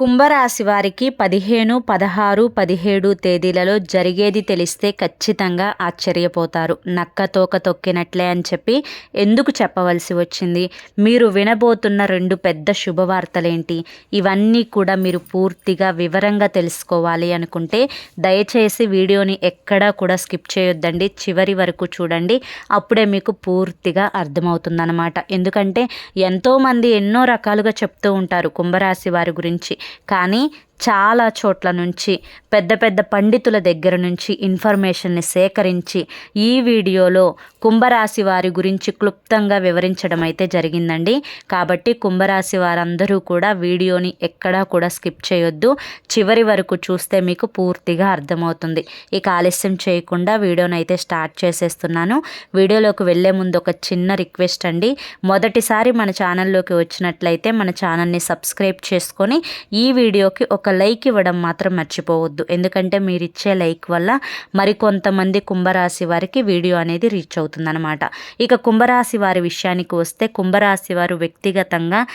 కుంభరాశి వారికి పదిహేను పదహారు పదిహేడు తేదీలలో జరిగేది తెలిస్తే ఖచ్చితంగా ఆశ్చర్యపోతారు. నక్క తోక తొక్కినట్లే అని చెప్పి ఎందుకు చెప్పవలసి వచ్చింది? మీరు వినబోతున్న రెండు పెద్ద శుభవార్తలేంటి? ఇవన్నీ కూడా మీరు పూర్తిగా వివరంగా తెలుసుకోవాలి అనుకుంటే దయచేసి వీడియోని ఎక్కడా కూడా స్కిప్ చేయొద్దండి. చివరి వరకు చూడండి. అప్పుడే మీకు పూర్తిగా అర్థమవుతుందన్నమాట. ఎందుకంటే ఎంతోమంది ఎన్నో రకాలుగా చెప్తూ ఉంటారు కుంభరాశి వారి గురించి. కానీ చాలా చోట్ల నుంచి పెద్ద పెద్ద పండితుల దగ్గర నుంచి ఇన్ఫర్మేషన్ని సేకరించి ఈ వీడియోలో కుంభరాశి వారి గురించి క్లుప్తంగా వివరించడం అయితే జరిగిందండి. కాబట్టి కుంభరాశి వారందరూ కూడా వీడియోని ఎక్కడా కూడా స్కిప్ చేయొద్దు. చివరి వరకు చూస్తే మీకు పూర్తిగా అర్థమవుతుంది. ఇక ఆలస్యం చేయకుండా వీడియోని అయితే స్టార్ట్ చేసేస్తున్నాను. వీడియోలోకి వెళ్ళే ముందు ఒక చిన్న రిక్వెస్ట్ అండి. మొదటిసారి మన ఛానల్లోకి వచ్చినట్లయితే మన ఛానల్ని సబ్స్క్రైబ్ చేసుకొని ఈ వీడియోకి ఒక లైక్ ఇవ్వడం మాత్రం మర్చిపోవద్దు. ఎందుకంటే మీరు ఇచ్చే లైక్ వల్ల మరికొంతమంది కుంభరాశి వారికి వీడియో అనేది రీచ్ అవుతుందన్నమాట. ఇక కుంభరాశి వారి విషయానికి వస్తే కుంభరాశి వారు వ్యక్తిగతంగా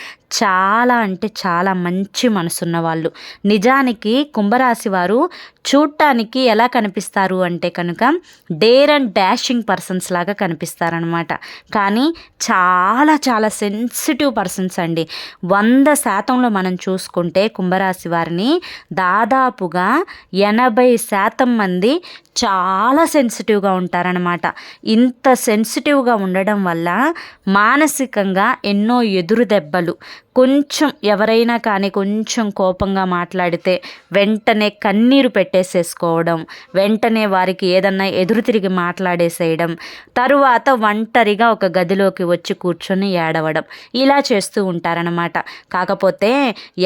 చాలా అంటే చాలా మంచి మనసున్న వాళ్ళు. నిజానికి కుంభరాశి వారు చూడటానికి ఎలా కనిపిస్తారు అంటే కనుక డేర్ అండ్ డాషింగ్ పర్సన్స్ లాగా కనిపిస్తారనమాట కానీ చాలా చాలా సెన్సిటివ్ పర్సన్స్ అండి. వంద శాతంలో మనం చూసుకుంటే కుంభరాశి వారిని దాదాపుగా ఎనభై శాతం మంది చాలా సెన్సిటివ్గా ఉంటారనమాట ఇంత సెన్సిటివ్గా ఉండడం వల్ల మానసికంగా ఎన్నో ఎదురు దెబ్బలు కొంచెం ఎవరైనా కానీ కొంచెం కోపంగా మాట్లాడితే వెంటనే కన్నీరు పెట్టేసేసుకోవడం వెంటనే వారికి ఏదన్నా ఎదురు తిరిగి మాట్లాడేసేయడం తరువాత ఒంటరిగా ఒక గదిలోకి వచ్చి కూర్చొని ఏడవడం. ఇలా చేస్తూ ఉంటారనమాట కాకపోతే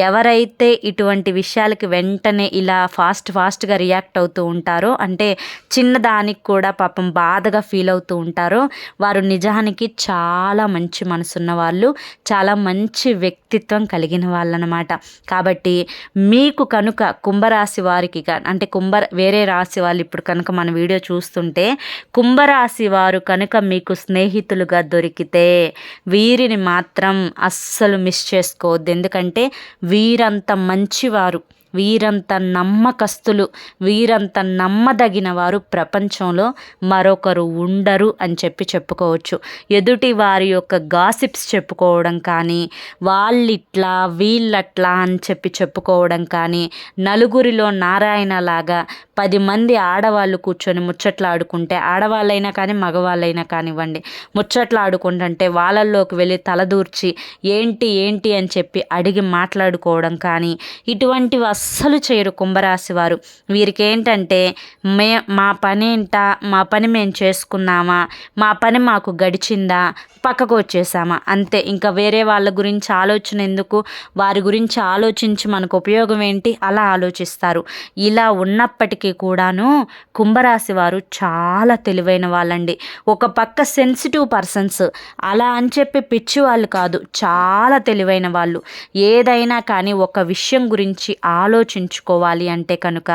ఎవరైతే ఇటువంటి విషయాలకి వెంటనే ఇలా ఫాస్ట్ ఫాస్ట్గా రియాక్ట్ అవుతూ ఉంటారో అంటే చిన్నదానికి కూడా పాపం బాధగా ఫీల్ అవుతూ ఉంటారో వారు నిజానికి చాలా మంచి మనసున్న వాళ్ళు చాలా మంచి వ్యక్తి వ్యక్తిత్వం కలిగిన వాళ్ళనమాట. కాబట్టి మీకు కనుక కుంభరాశి వారికి అంటే కుంభ వేరే రాశి వాళ్ళు ఇప్పుడు కనుక మన వీడియో చూస్తుంటే కుంభరాశి వారు కనుక మీకు స్నేహితులుగా దొరికితే వీరిని మాత్రం అస్సలు మిస్ చేసుకోవద్దు. ఎందుకంటే వీరంత మంచివారు. వీరంత నమ్మకస్తులు వీరంత నమ్మదగిన వారు ప్రపంచంలో మరొకరు ఉండరు అని చెప్పి చెప్పుకోవచ్చు. ఎదుటి వారి యొక్క గాసిప్స్ చెప్పుకోవడం కానీ వాళ్ళిట్లా వీళ్ళట్లా అని చెప్పి చెప్పుకోవడం కానీ నలుగురిలో నారాయణ లాగా పది మంది ఆడవాళ్ళు కూర్చొని ముచ్చట్లాడుకుంటే ఆడవాళ్ళైనా కానీ మగవాళ్ళైనా కానివ్వండి ముచ్చట్లాడుకుంటుంటే వాళ్ళల్లోకి వెళ్ళి తలదూర్చి ఏంటి ఏంటి? అని చెప్పి అడిగి మాట్లాడుకోవడం కానీ ఇటువంటి అస్సలు చేయరు కుంభరాశి వారు. వీరికి ఏంటంటే మే మా పని ఏంట మా పని మేము చేసుకున్నామా మా పని మాకు గడిచిందా పక్కకు వచ్చేసామా. అంతే ఇంకా వేరే వాళ్ళ గురించి ఆలోచన ఎందుకు వారి గురించి ఆలోచించి మనకు ఉపయోగం ఏంటి? అలా ఆలోచిస్తారు. ఇలా ఉన్నప్పటికీ కూడాను కుంభరాశి వారు చాలా తెలివైన వాళ్ళండి. ఒక పక్క సెన్సిటివ్ పర్సన్స్ అలా అని చెప్పి పిచ్చి వాళ్ళు కాదు చాలా తెలివైన వాళ్ళు. ఏదైనా కానీ ఒక విషయం గురించి ఆలోచించుకోవాలి అంటే కనుక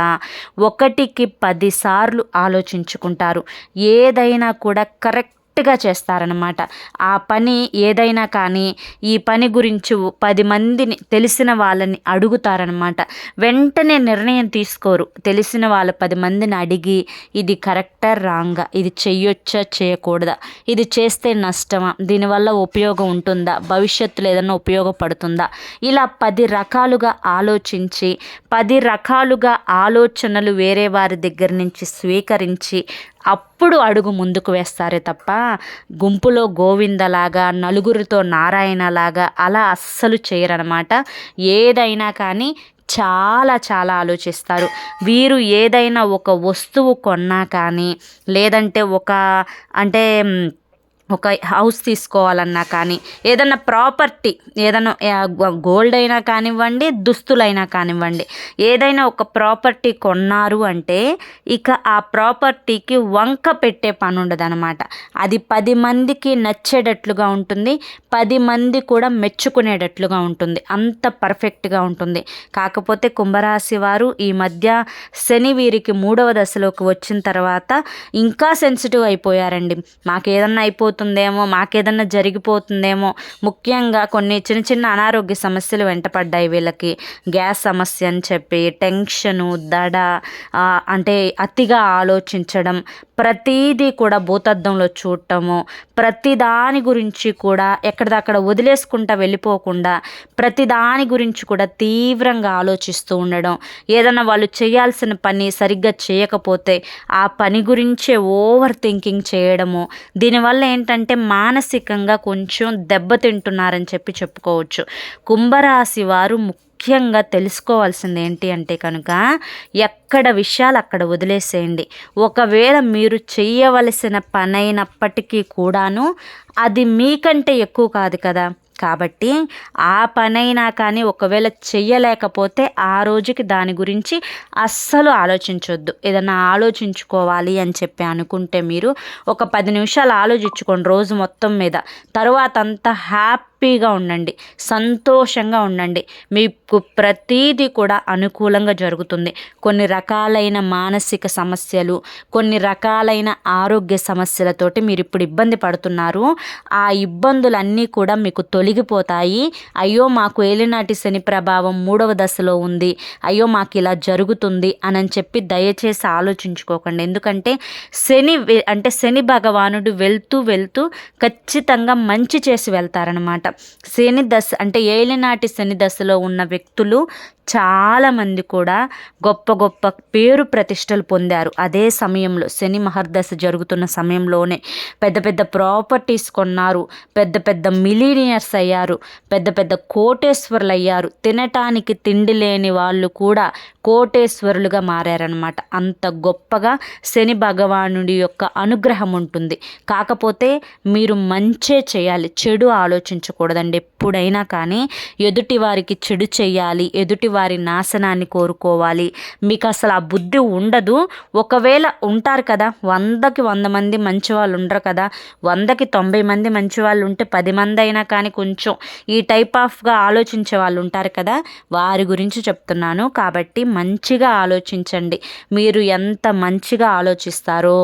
ఒకటికి పదిసార్లు ఆలోచించుకుంటారు. ఏదైనా కూడా కరెక్ట్ కరెక్ట్గా చేస్తారనమాట ఆ పని ఏదైనా కానీ ఈ పని గురించి పది మందిని తెలిసిన వాళ్ళని అడుగుతారనమాట వెంటనే నిర్ణయం తీసుకోరు. తెలిసిన వాళ్ళ పది మందిని అడిగి ఇది కరెక్టా రాంగా? ఇది చెయ్యొచ్చా చేయకూడదా? ఇది చేస్తే నష్టమా? దీనివల్ల ఉపయోగం ఉంటుందా? భవిష్యత్తులో ఏదైనా ఉపయోగపడుతుందా? ఇలా పది రకాలుగా ఆలోచించి పది రకాలుగా ఆలోచనలు వేరే వారి దగ్గర నుంచి స్వీకరించి అప్పుడు అడుగు ముందుకు వేస్తారే తప్ప గుంపులో గోవిందలాగా నలుగురితో నారాయణలాగా అలా అస్సలు చేయరనమాట. ఏదైనా కానీ చాలా చాలా ఆలోచిస్తారు. వీరు ఏదైనా ఒక వస్తువు కొన్నా కానీ లేదంటే ఒక అంటే ఒక హౌస్ తీసుకోవాలన్నా కానీ ఏదన్నా ప్రాపర్టీ ఏదైనా గోల్డ్ అయినా కానివ్వండి దుస్తులైనా కానివ్వండి ఏదైనా ఒక ప్రాపర్టీ కొన్నారు అంటే ఇక ఆ ప్రాపర్టీకి వంక పెట్టే పని ఉండదనమాట అది పది మందికి నచ్చేటట్లుగా ఉంటుంది పది మంది కూడా మెచ్చుకునేటట్లుగా ఉంటుంది అంత పర్ఫెక్ట్గా ఉంటుంది. కాకపోతే కుంభరాశి వారు ఈ మధ్య శని వీరికి మూడవ దశలోకి వచ్చిన తర్వాత ఇంకా సెన్సిటివ్ అయిపోయారండి. మాకు ఏదన్నా అయిపోతుంది అయిపోతుందేమో మాకేదన్నా జరిగిపోతుందేమో. ముఖ్యంగా కొన్ని చిన్న చిన్న అనారోగ్య సమస్యలు వెంటపడ్డాయి వీళ్ళకి. గ్యాస్ సమస్య అని చెప్పి టెన్షను దడ అంటే అతిగా ఆలోచించడం ప్రతీదీ కూడా భూతద్దంలో చూడటము ప్రతి దాని గురించి కూడా ఎక్కడిదక్కడ వదిలేసుకుంటా వెళ్ళిపోకుండా ప్రతి దాని గురించి కూడా తీవ్రంగా ఆలోచిస్తూ ఉండడం. ఏదన్నా వాళ్ళు చేయాల్సిన పని సరిగ్గా చేయకపోతే ఆ పని గురించే ఓవర్ థింకింగ్ చేయడము. దీనివల్ల ఏంటంటే మానసికంగా కొంచెం దెబ్బతింటున్నారని చెప్పి చెప్పుకోవచ్చు. కుంభరాశి వారు ముఖ్యంగా తెలుసుకోవాల్సింది ఏంటి అంటే కనుక ఎక్కడ విషయాలు అక్కడ వదిలేసేయండి. ఒకవేళ మీరు చేయవలసిన పనైనప్పటికీ కూడాను అది మీకంటే ఎక్కువ కాదు కదా. కాబట్టి ఆ పనైనా కానీ ఒకవేళ చెయ్యలేకపోతే ఆ రోజుకి దాని గురించి అస్సలు ఆలోచించొద్దు. ఏదన్నా ఆలోచించుకోవాలి అని చెప్పి అనుకుంటే మీరు ఒక పది నిమిషాలు ఆలోచించుకోండి రోజు మొత్తం మీద. తర్వాత అంతా హ్యాపీగా ఉండండి. సంతోషంగా ఉండండి. మీకు ప్రతీది కూడా అనుకూలంగా జరుగుతుంది. కొన్ని రకాలైన మానసిక సమస్యలు కొన్ని రకాలైన ఆరోగ్య సమస్యలతోటి మీరు ఇప్పుడు ఇబ్బంది పడుతున్నారు. ఆ ఇబ్బందులన్నీ కూడా మీకు తొలగిపోతాయి. అయ్యో మాకు ఏలినాటి శని ప్రభావం మూడవ దశలో ఉంది. అయ్యో మాకు ఇలా జరుగుతుంది అని చెప్పి దయచేసి ఆలోచించుకోకండి. ఎందుకంటే శని అంటే శని భగవానుడు వెళ్తూ వెళ్తూ ఖచ్చితంగా మంచి చేసి వెళ్తారనమాట. శని దశ అంటే ఏలినాటి శని దశలో ఉన్న వ్యక్తులు చాలామంది కూడా గొప్ప గొప్ప పేరు ప్రతిష్టలు పొందారు. అదే సమయంలో శని మహర్దశ జరుగుతున్న సమయంలోనే పెద్ద పెద్ద ప్రాపర్టీస్ కొన్నారు. పెద్ద పెద్ద మిలీనియర్స్ అయ్యారు. పెద్ద పెద్ద కోటేశ్వరులు అయ్యారు తినటానికి తిండి లేని వాళ్ళు కూడా కోటేశ్వరులుగా మారారనమాట అంత గొప్పగా శని భగవానుడి యొక్క అనుగ్రహం ఉంటుంది. కాకపోతే మీరు మంచే చేయాలి. చెడు ఆలోచించకూడదండి ఎప్పుడైనా కానీ ఎదుటి వారికి చెడు చేయాలి ఎదుటి వారి నాశనాన్ని కోరుకోవాలి. మీకు అసలు ఆ బుద్ధి ఉండదు. ఒకవేళ ఉంటారు కదా వందకి వంద మంది మంచి వాళ్ళు ఉండరు కదా వందకి తొంభై మంది మంచి వాళ్ళు ఉంటే పది మంది అయినా కానీ కొంచెం ఈ టైప్ ఆఫ్గా ఆలోచించే వాళ్ళు ఉంటారు కదా వారి గురించి చెప్తున్నాను. కాబట్టి మంచిగా ఆలోచించండి. మీరు ఎంత మంచిగా ఆలోచిస్తారో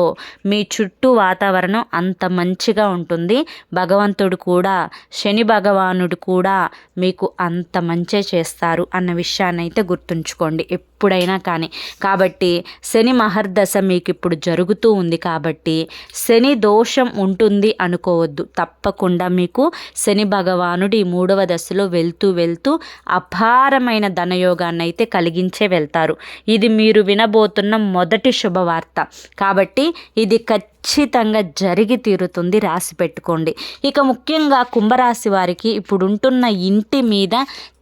మీ చుట్టూ వాతావరణం అంత మంచిగా ఉంటుంది. భగవంతుడు కూడా శని భగవానుడు కూడా మీకు అంత మంచే చేస్తారు అన్న విషయాన్ని అయితే గుర్తుంచుకోండి. ఎప్పుడైనా కానీ. కాబట్టి శని మహర్దశ మీకు ఇప్పుడు జరుగుతూ ఉంది కాబట్టి శని దోషం ఉంటుంది అనుకోవద్దు. తప్పకుండా మీకు శని భగవానుడు ఈ మూడవ దశలో వెళ్తూ వెళ్తూ అపారమైన ధనయోగాన్ని అయితే కలిగించే వెళ్తారు. ఇది మీరు వినబోతున్న మొదటి శుభవార్త. కాబట్టి ఇది ఖచ్చితంగా జరిగి తీరుతుంది రాసి పెట్టుకోండి. ఇక ముఖ్యంగా కుంభరాశి వారికి ఇప్పుడు ఉంటున్న ఇంటి మీద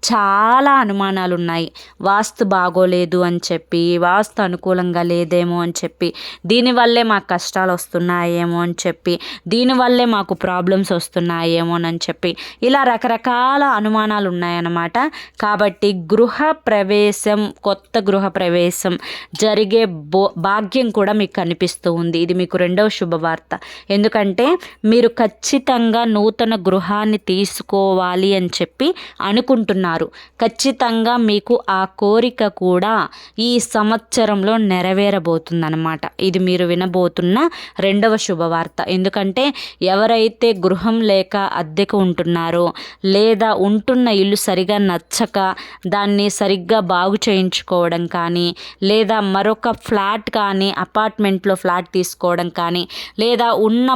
చాలా అనుమానాలు ఉన్నాయి వాస్తు బాగోలేదు అని చెప్పి వాస్తు అనుకూలంగా లేదేమో అని చెప్పి దీనివల్లే మాకు కష్టాలు వస్తున్నాయేమో అని చెప్పి దీనివల్లే మాకు ప్రాబ్లమ్స్ వస్తున్నాయేమో అని చెప్పి ఇలా రకరకాల అనుమానాలు ఉన్నాయన్నమాట కాబట్టి గృహ ప్రవేశం కొత్త గృహ ప్రవేశం జరిగే బో భాగ్యం కూడా మీకు కనిపిస్తూ ఉంది. ఇది మీకు రెండవ శుభవార్త. ఎందుకంటే మీరు ఖచ్చితంగా నూతన గృహాన్ని తీసుకోవాలి అని చెప్పి అనుకుంటున్నారు. ఉన్నారు ఖచ్చితంగా మీకు ఆ కోరిక కూడా ఈ సంవత్సరంలో నెరవేరబోతుందన్నమాట. ఇది మీరు వినబోతున్న రెండవ శుభవార్త. ఎందుకంటే ఎవరైతే గృహం లేక అద్దెకు ఉంటున్నారో లేదా ఉంటున్న ఇల్లు సరిగా నచ్చక దాన్ని సరిగ్గా బాగు చేయించుకోవడం కానీ లేదా మరొక ఫ్లాట్ కానీ అపార్ట్మెంట్లో ఫ్లాట్ తీసుకోవడం కానీ లేదా ఉన్న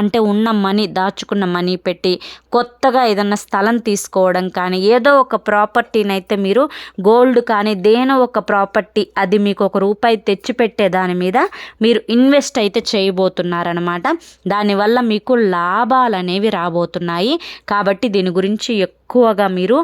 అంటే ఉన్న మనీ దాచుకున్న మనీ పెట్టి కొత్తగా ఏదన్నా స్థలం తీసుకోవడం కానీ ఏదో ఒక ప్రాపర్టీని అయితే మీరు గోల్డ్ కానీ దేనో ఒక ప్రాపర్టీ అది మీకు ఒక రూపాయి తెచ్చిపెట్టే దాని మీద మీరు ఇన్వెస్ట్ అయితే చేయబోతున్నారనమాట దానివల్ల మీకు లాభాలు అనేవి రాబోతున్నాయి. కాబట్టి దీని గురించి ఎక్కువగా మీరు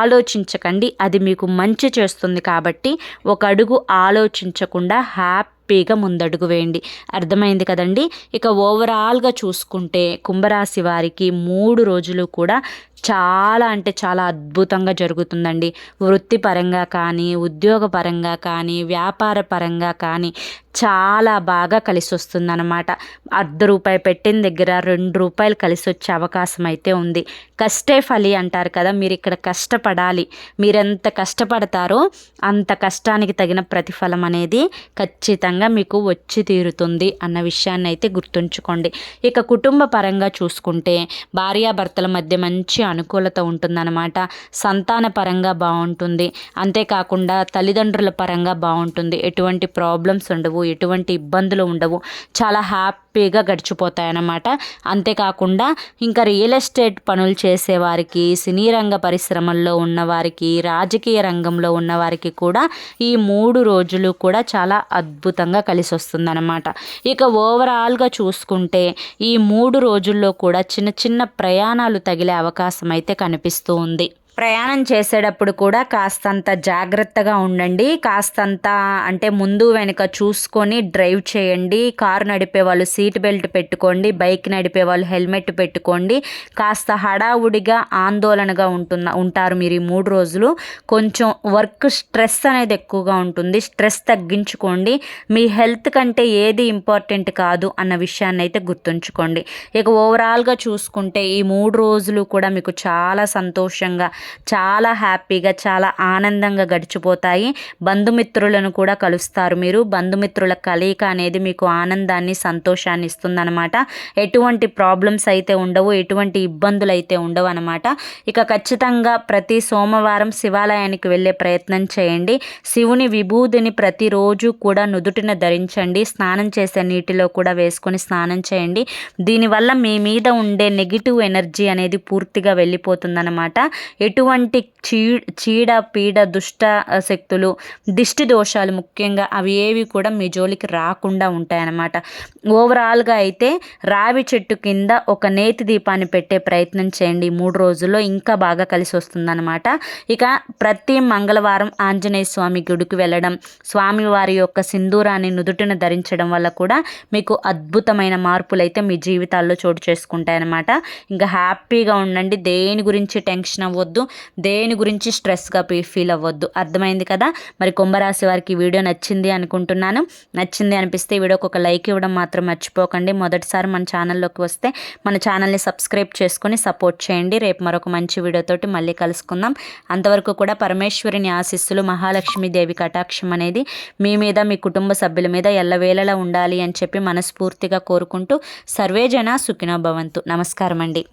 ఆలోచించకండి. అది మీకు మంచి చేస్తుంది కాబట్టి ఒక అడుగు ఆలోచించకుండా హ్యాపీ హ్యాపీగా ముందడుగు వేయండి. అర్థమైంది కదండి? ఇక ఓవరాల్గా చూసుకుంటే కుంభరాశి వారికి మూడు రోజులు కూడా చాలా అంటే చాలా అద్భుతంగా జరుగుతుందండి. వృత్తిపరంగా కానీ ఉద్యోగపరంగా కానీ వ్యాపార పరంగా కానీ చాలా బాగా కలిసి వస్తుందన్నమాట అర్ధ రూపాయి పెట్టిన దగ్గర రెండు రూపాయలు కలిసి వచ్చే అవకాశం అయితే ఉంది. కష్టే ఫలి అంటారు కదా మీరు ఇక్కడ కష్టపడాలి. మీరెంత కష్టపడతారో అంత కష్టానికి తగిన ప్రతిఫలం అనేది ఖచ్చితంగా మీకు వచ్చి తీరుతుంది అన్న విషయాన్ని అయితే గుర్తుంచుకోండి. ఇక కుటుంబ పరంగా చూసుకుంటే భార్యాభర్తల మధ్య మంచి అనుకూలత ఉంటుందన్నమాట. సంతాన పరంగా బాగుంటుంది. అంతేకాకుండా తల్లిదండ్రుల పరంగా బాగుంటుంది. ఎటువంటి ప్రాబ్లమ్స్ ఉండవు. ఎటువంటి ఇబ్బందులు ఉండవు. చాలా హ్యాపీగా గడిచిపోతాయన్నమాట. అంతేకాకుండా ఇంకా రియల్ ఎస్టేట్ పనులు చేసేవారికి సినీ రంగ పరిశ్రమల్లో ఉన్నవారికి రాజకీయ రంగంలో ఉన్నవారికి కూడా ఈ మూడు రోజులు కూడా చాలా అద్భుతంగా కలిసి వస్తుందన్నమాట ఇక ఓవరాల్గా చూసుకుంటే ఈ మూడు రోజుల్లో కూడా చిన్న చిన్న ప్రయాణాలు తగిలే అవకాశం అయితే కనిపిస్తూ ఉంది. ప్రయాణం చేసేటప్పుడు కూడా కాస్తంత జాగ్రత్తగా ఉండండి. కాస్తంత అంటే ముందు వెనుక చూసుకొని డ్రైవ్ చేయండి. కారు నడిపే వాళ్ళు సీట్ బెల్ట్ పెట్టుకోండి. బైక్ నడిపే వాళ్ళు హెల్మెట్ పెట్టుకోండి. కాస్త హడావుడిగా ఆందోళనగా ఉంటున్న ఉంటారు మీరు ఈ మూడు రోజులు. కొంచెం వర్క్ స్ట్రెస్ అనేది ఎక్కువగా ఉంటుంది. స్ట్రెస్ తగ్గించుకోండి. మీ హెల్త్ కంటే ఏది ఇంపార్టెంట్ కాదు అన్న విషయాన్ని అయితే గుర్తుంచుకోండి. ఇక ఓవరాల్గా చూసుకుంటే ఈ మూడు రోజులు కూడా మీకు చాలా సంతోషంగా చాలా హ్యాపీగా చాలా ఆనందంగా గడిచిపోతాయి. బంధుమిత్రులను కూడా కలుస్తారు మీరు. బంధుమిత్రుల కలయిక అనేది మీకు ఆనందాన్ని సంతోషాన్ని ఇస్తుందన్నమాట. ఎటువంటి ప్రాబ్లమ్స్ అయితే ఉండవు ఎటువంటి ఇబ్బందులు అయితే ఉండవు అనమాట ఇక ఖచ్చితంగా ప్రతి సోమవారం శివాలయానికి వెళ్ళే ప్రయత్నం చేయండి. శివుని విభూదిని ప్రతిరోజు కూడా నుదుటిన ధరించండి. స్నానం చేసే నీటిలో కూడా వేసుకొని స్నానం చేయండి. దీనివల్ల మీ మీద ఉండే నెగిటివ్ ఎనర్జీ అనేది పూర్తిగా వెళ్ళిపోతుందన్నమాట. ఎటువంటి చీ చీడ పీడ దుష్ట శక్తులు దిష్టి దోషాలు ముఖ్యంగా అవి ఏవి కూడా మీ జోలికి రాకుండా ఉంటాయన్నమాట. ఓవరాల్గా అయితే రావి చెట్టు కింద ఒక నేతి దీపాన్ని పెట్టే ప్రయత్నం చేయండి. మూడు రోజుల్లో ఇంకా బాగా కలిసి వస్తుందన్నమాట. ఇక ప్రతి మంగళవారం ఆంజనేయ స్వామి గుడికి వెళ్ళడం స్వామివారి యొక్క సింధూరాన్ని నుదుటిన ధరించడం వల్ల కూడా మీకు అద్భుతమైన మార్పులు అయితే మీ జీవితాల్లో చోటు చేసుకుంటాయన్నమాట. ఇంకా హ్యాపీగా ఉండండి. దేని గురించి టెన్షన్ అవ్వద్దు. దేని గురించి స్ట్రెస్గా ఫీల్ అవ్వద్దు. అర్థమైంది కదా? మరి కుంభరాశి వారికి వీడియో నచ్చింది అనుకుంటున్నాను. నచ్చింది అనిపిస్తే వీడియోకి ఒక లైక్ ఇవ్వడం మాత్రం మర్చిపోకండి. మొదటిసారి మన ఛానల్లోకి వస్తే మన ఛానల్ని సబ్స్క్రైబ్ చేసుకొని సపోర్ట్ చేయండి. రేపు మరొక మంచి వీడియోతోటి మళ్ళీ కలుసుకుందాం. అంతవరకు కూడా పరమేశ్వరిని ఆశిస్సులు మహాలక్ష్మీదేవి కటాక్షం అనేది మీ మీద మీ కుటుంబ సభ్యుల మీద ఎల్లవేళలా ఉండాలి అని చెప్పి మనస్ఫూర్తిగా కోరుకుంటూ సర్వేజన సుఖినో భవంతు. నమస్కారం అండి